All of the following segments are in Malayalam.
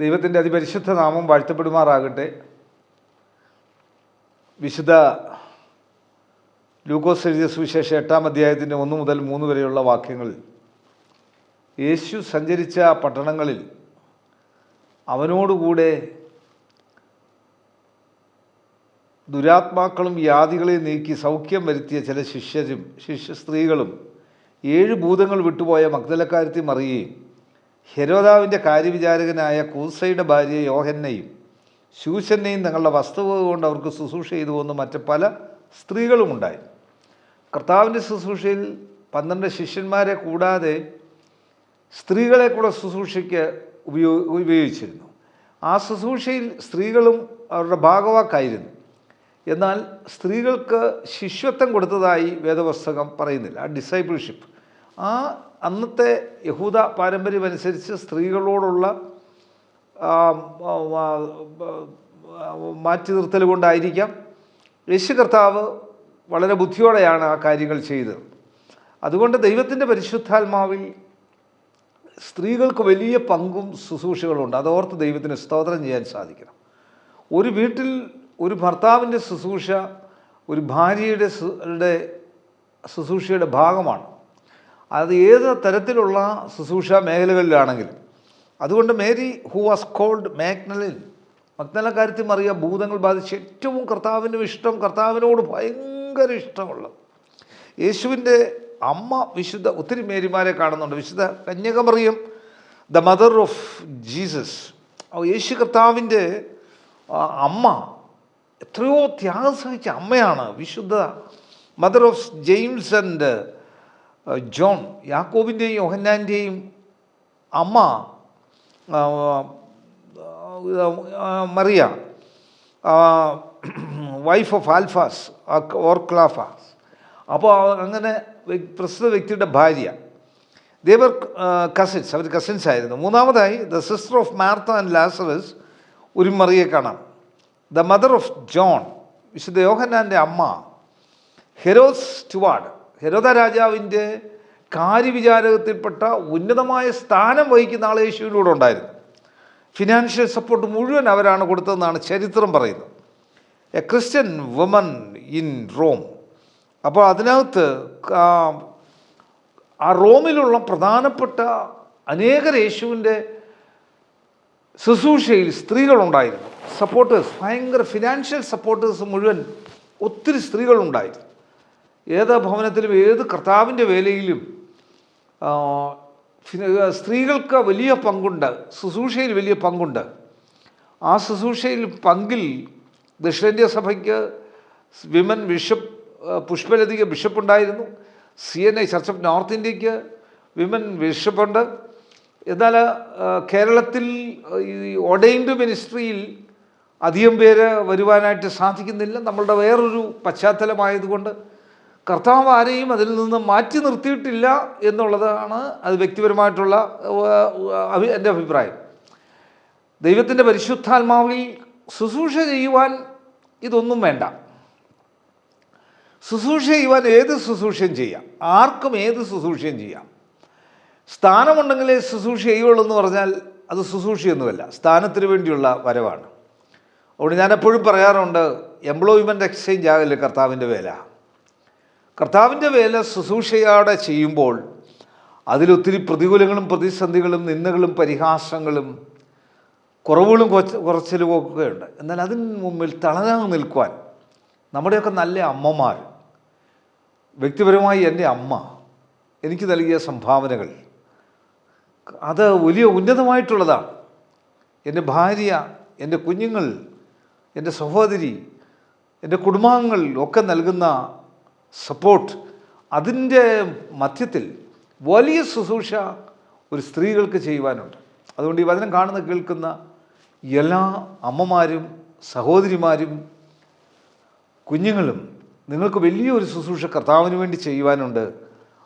ദൈവത്തിന്റെ അതിപരിശുദ്ധ നാമം വാഴ്ത്തപ്പെടുമാറാകട്ടെ. വിശുദ്ധ ലൂക്കോസ് എഴുതിയ സുവിശേഷം എട്ടാം അധ്യായത്തിന്റെ ഒന്ന് മുതൽ മൂന്ന് വരെയുള്ള വാക്യങ്ങൾ. യേശു സഞ്ചരിച്ച പട്ടണങ്ങളിൽ അവനോടുകൂടെ ദുരാത്മാക്കളും വ്യാധികളെ നീക്കി സൗഖ്യം വരുത്തിയ ചില ശിഷ്യരും ശിഷ്യ സ്ത്രീകളും ഏഴ് ഭൂതങ്ങൾ വിട്ടുപോയ മഗ്ദലക്കാരത്തി മറിയയും ഹെരോദാവിന്റെ കാര്യവിചാരകനായ കൂസയുടെ ഭാര്യ യോഹന്നയും ശൂശന്നെയും തങ്ങളുടെ വസ്തുവക കൊണ്ട് അവർക്ക് ശുശ്രൂഷ ചെയ്തു പോകുന്ന മറ്റ് പല സ്ത്രീകളുമുണ്ടായി കർത്താവിന്റെ ശുശ്രൂഷയിൽ പന്ത്രണ്ട് ശിഷ്യന്മാരെ കൂടാതെ സ്ത്രീകളെ കൂടെ ശുശ്രൂഷയ്ക്ക് ഉപയോ ഉപയോഗിച്ചിരുന്നു. ആ ശുശ്രൂഷയിൽ സ്ത്രീകളും അവരുടെ ഭാഗവാക്കായിരുന്നു. എന്നാൽ സ്ത്രീകൾക്ക് ശിഷ്യത്വം കൊടുത്തതായി വേദപുസ്തകം പറയുന്നില്ല. ആ ഡിസൈബിൾഷിപ്പ് ആ അന്നത്തെ യഹൂദ പാരമ്പര്യം അനുസരിച്ച് സ്ത്രീകളോടുള്ള മാറ്റി നിർത്തൽ കൊണ്ടായിരിക്കാം. യേശു കർത്താവ് വളരെ ബുദ്ധിയോടെയാണ് ആ കാര്യങ്ങൾ ചെയ്തത്. അതുകൊണ്ട് ദൈവത്തിന്റെ പരിശുദ്ധാത്മാവിൽ സ്ത്രീകൾക്ക് വലിയ പങ്കും ശുശ്രൂഷകളുണ്ട് അതോർത്ത് ദൈവത്തിന് സ്തോത്രം ചെയ്യാൻ സാധിക്കണം. ഒരു വീട്ടിൽ ഒരു ഭർത്താവിന്റെ ശുശ്രൂഷ ഒരു ഭാര്യയുടെ ശുശ്രൂഷയുടെ ഭാഗമാണ്. അത് ഏത് തരത്തിലുള്ള ശുശ്രൂഷ മേഖലകളിലാണെങ്കിലും അതുകൊണ്ട് Mary who was called Magdalene കാര്യത്തിൽ മറിയ ഭൂതങ്ങൾ ബാധിച്ച് ഏറ്റവും കർത്താവിനും ഇഷ്ടം കർത്താവിനോട് ഭയങ്കര ഇഷ്ടമുള്ളത്. യേശുവിന്റെ അമ്മ വിശുദ്ധ ഒത്തിരി മേരിമാരെ കാണുന്നുണ്ട്. വിശുദ്ധ കന്യകമറിയം ദ മദർ ഓഫ് ജീസസ് യേശു കർത്താവിന്റെ അമ്മ എത്രയോ ത്യാഗം സഹിച്ച അമ്മയാണ് വിശുദ്ധ mother of James and John യാക്കോബിന്റെയും യോഹന്നാന്റെയും അമ്മ Mariya wife of Alphaeus or Clopas. അപ്പോൾ അങ്ങനെ പ്രസ്തുത വ്യക്തിയുടെ ഭാര്യ. ദേവർ കസിൻസ് അവർ കസിൻസ് ആയിരുന്നു. മൂന്നാമതായി the sister of Martha and Lazarus ഒരു മറിയെ കാണാം. ദ മദർ ഓഫ് ജോൺ വിശുദ്ധ യോഹന്നാന്റെ അമ്മ ഹെരോസ് സ്റ്റുവാർഡ് ഹെരോദ രാജാവിന്റെ കാര്യവിചാരകത്തിൽപ്പെട്ട ഉന്നതമായ സ്ഥാനം വഹിക്കുന്ന ആൾ യേശുവിനോട് ഉണ്ടായിരുന്നു. ഫിനാൻഷ്യൽ സപ്പോർട്ട് മുഴുവൻ അവരാണ് കൊടുത്തതെന്നാണ് ചരിത്രം പറയുന്നത്. A Christian woman in Rome അപ്പോൾ അതിനകത്ത് ആ, റോമിലുള്ള പ്രധാനപ്പെട്ട അനേകർ യേശുവിന്റെ ശുശ്രൂഷയിൽ സ്ത്രീകളുണ്ടായിരുന്നു. സപ്പോർട്ടേഴ്സ് ഭയങ്കര ഫിനാൻഷ്യൽ സപ്പോർട്ടേഴ്സ് മുഴുവൻ ഒത്തിരി സ്ത്രീകളുണ്ടായിരുന്നു. ഏത് ഭവനത്തിലും ഏത് കർത്താവിന്റെ വേലയിലും സ്ത്രീകൾക്ക് വലിയ പങ്കുണ്ട് ശുശ്രൂഷയിൽ വലിയ പങ്കുണ്ട്. ആ ശുശ്രൂഷയിൽ പങ്കിൽ ദക്ഷിണേന്ത്യ സഭയ്ക്ക് വിമൻ ബിഷപ്പ് പുഷ്പലതിക ബിഷപ്പ് ഉണ്ടായിരുന്നു. C N I church of North ഇന്ത്യയ്ക്ക് വിമൻ ബിഷപ്പുണ്ട് എന്നാൽ കേരളത്തിൽ ഈ ഒഡൈൻഡ് മിനിസ്ട്രിയിൽ അധികം പേര് വരുവാനായിട്ട് സാധിക്കുന്നില്ല. നമ്മളുടെ വേറൊരു പശ്ചാത്തലമായതുകൊണ്ട് കർത്താവ് ആരെയും അതിൽ നിന്ന് മാറ്റി നിർത്തിയിട്ടില്ല എന്നുള്ളതാണ് അത് വ്യക്തിപരമായിട്ടുള്ള എന്റെ അഭിപ്രായം. ദൈവത്തിന്റെ പരിശുദ്ധാത്മാവിൽ ശുശ്രൂഷ ചെയ്യുവാൻ ഇതൊന്നും വേണ്ട. ശുശ്രൂഷ ചെയ്യുവാൻ ഏത് ശുശ്രൂഷയും ചെയ്യാം. ആർക്കും ഏത് ശുശ്രൂഷയും ചെയ്യാം. സ്ഥാനമുണ്ടെങ്കിലേ ശുശ്രൂഷ ചെയ്യുള്ളൂ എന്ന് പറഞ്ഞാൽ അത് ശുശ്രൂഷയൊന്നുമല്ല. സ്ഥാനത്തിന് വേണ്ടിയുള്ള വരവാണ്. അതുകൊണ്ട് ഞാൻ എപ്പോഴും പറയാറുണ്ട് എംപ്ലോയ്മെന്റ് എക്സ്ചേഞ്ച് ആകല്ലേ കർത്താവിന്റെ വേല. കർത്താവിന്റെ വേല ശുശ്രൂഷയോടെ ചെയ്യുമ്പോൾ അതിലൊത്തിരി പ്രതികൂലങ്ങളും പ്രതിസന്ധികളും നിന്ദകളും പരിഹാസങ്ങളും കുറവുകളും കുറച്ച് കുറച്ചിലും ഒക്കെ ഉണ്ട്. എന്നാൽ അതിന് മുമ്പിൽ തളരാൻ നിൽക്കുവാൻ നമ്മുടെയൊക്കെ നല്ല അമ്മമാർ വ്യക്തിപരമായി എന്റെ അമ്മ എനിക്ക് നൽകിയ സംഭാവനകൾ അത് വലിയ ഉന്നതമായിട്ടുള്ളതാണ്. എന്റെ ഭാര്യ എന്റെ കുഞ്ഞുങ്ങൾ എന്റെ സഹോദരി എന്റെ കുടുംബാംഗങ്ങൾ ഒക്കെ നൽകുന്ന സപ്പോർട്ട് അതിന്റെ മധ്യത്തിൽ വലിയ ശുശ്രൂഷ ഒരു സ്ത്രീകൾക്ക് ചെയ്യുവാനുണ്ട്. അതുകൊണ്ട് ഈ വചനം കാണുന്ന കേൾക്കുന്ന എല്ലാ അമ്മമാരും സഹോദരിമാരും കുഞ്ഞുങ്ങളും നിങ്ങൾക്ക് വലിയൊരു ശുശ്രൂഷ കർത്താവിന് വേണ്ടി ചെയ്യുവാനുണ്ട്.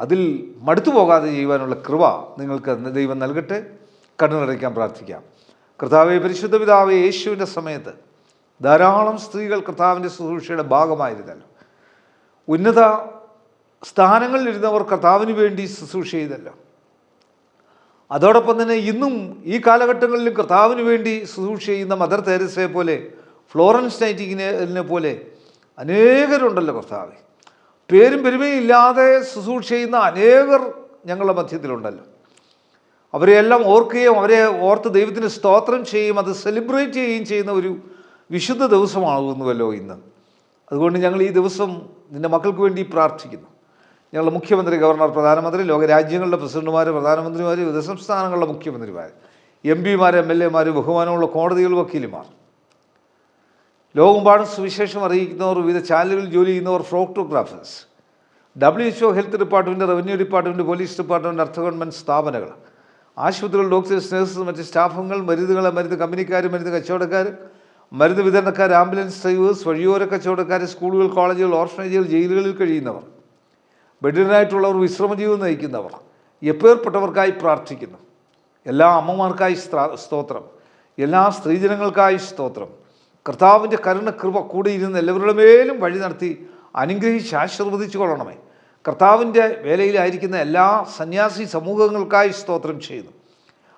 അതിൽ മടുത്തു പോകാതെ ചെയ്യുവാനുള്ള കൃപ നിങ്ങൾക്ക് ദൈവം നൽകട്ടെ. കണ്ണുനടയ്ക്കാൻ പ്രാർത്ഥിക്കാം. കർത്താവെ പരിശുദ്ധ പിതാവെ യേശുവിന്റെ സമയത്ത് ധാരാളം സ്ത്രീകൾ കർത്താവിന്റെ ശുശ്രൂഷയുടെ ഭാഗമായിരുന്നല്ലോ. ഉന്നത സ്ഥാനങ്ങളിലിരുന്നവർ കർത്താവിന് വേണ്ടി ശുശ്രൂഷ ചെയ്തല്ലോ. അതോടൊപ്പം തന്നെ ഇന്നും ഈ കാലഘട്ടങ്ങളിലും കർത്താവിന് വേണ്ടി ശുശ്രൂഷ ചെയ്യുന്ന മദർ തെരേസയെ പോലെ ഫ്ലോറൻസ് നൈറ്റിങ്ങിനെ പോലെ അനേകരുണ്ടല്ലോ കർത്താവ്. പേരും പെരുമയും ഇല്ലാതെ ശുശ്രൂഷ ചെയ്യുന്ന അനേകർ ഞങ്ങളുടെ മധ്യത്തിലുണ്ടല്ലോ. അവരെയെല്ലാം ഓർക്കുകയും അവരെ ഓർത്ത് ദൈവത്തിന് സ്തോത്രം ചെയ്യുകയും അത് സെലിബ്രേറ്റ് ചെയ്യുകയും ചെയ്യുന്ന ഒരു വിശുദ്ധ ദിവസമാകുന്നുവല്ലോ ഇന്ന്. അതുകൊണ്ട് ഞങ്ങൾ ഈ ദിവസം നിന്റെ മക്കൾക്ക് വേണ്ടി പ്രാർത്ഥിക്കുന്നു. ഞങ്ങളുടെ മുഖ്യമന്ത്രി ഗവർണർ പ്രധാനമന്ത്രി ലോകരാജ്യങ്ങളുടെ പ്രസിഡന്റുമാർ പ്രധാനമന്ത്രിമാർ വിവിധ സംസ്ഥാനങ്ങളുടെ മുഖ്യമന്ത്രിമാർ എം പിമാർ എം എൽ എമാർ ബഹുമാനമുള്ള കോടതികൾ വക്കീലുമാർ. ലോകമെമ്പാടും സുവിശേഷം അറിയിക്കുന്നവർ വിവിധ ചാനലുകളിൽ ജോലി ചെയ്യുന്നവർ photographers W H O health department revenue department police department അർത്ഥ ഗവൺമെന്റ് സ്ഥാപനങ്ങൾ ആശുപത്രികൾ ഡോക്ടേഴ്സ് നഴ്സസ് മറ്റ് സ്റ്റാഫുകൾ മരുന്നുകൾ മരുന്ന് കമ്പനിക്കാർ മരുന്ന് കച്ചവടക്കാർ മരുന്ന് വിതരണക്കാർ ആംബുലൻസ് ഡ്രൈവേഴ്സ് വഴിയോര കച്ചവടക്കാർ സ്കൂളുകൾ കോളേജുകൾ ഓർഫനേജുകൾ ജയിലുകളിൽ കഴിയുന്നവർ ബെഡിനായിട്ടുള്ളവർ വിശ്രമജീവിതം നയിക്കുന്നവർ എപ്പേർപ്പെട്ടവർക്കായി പ്രാർത്ഥിക്കുന്നു. എല്ലാ അമ്മമാർക്കായി സ്തോത്രം. എല്ലാ സ്ത്രീജനങ്ങൾക്കായി സ്തോത്രം. കർത്താവിന്റെ കരുണ കൃപ കൂടെ ഇരുന്ന് എല്ലാവരുടെ മേലും വഴി നടത്തി അനുഗ്രഹിച്ച് ആശീർവദിച്ചു കൊള്ളണമേ. കർത്താവിന്റെ വേലയിലായിരിക്കുന്ന എല്ലാ സന്യാസി സമൂഹങ്ങൾക്കായി സ്തോത്രം ചെയ്യുന്നു.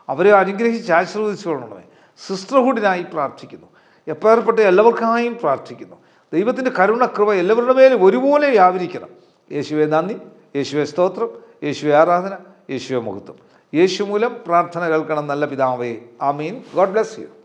അവരെ അനുഗ്രഹിച്ച് ആശീർവദിച്ചു കൊള്ളണമേ. സിസ്റ്റർഹുഡിനായി പ്രാർത്ഥിക്കുന്നു. എപ്പേർപ്പെട്ട എല്ലാവർക്കായും പ്രാർത്ഥിക്കുന്നു. ദൈവത്തിന്റെ കരുണ കൃപ എല്ലാവരുടെ മേലും ഒരുപോലെ വ്യാപരിക്കണം. യേശുവെ നന്ദി യേശുവെ സ്തോത്രം യേശുവെ ആരാധന യേശുവെ മഹത്വം യേശു മൂലം പ്രാർത്ഥന കേൾക്കണം നല്ല പിതാവേ. ആമീൻ. God bless you.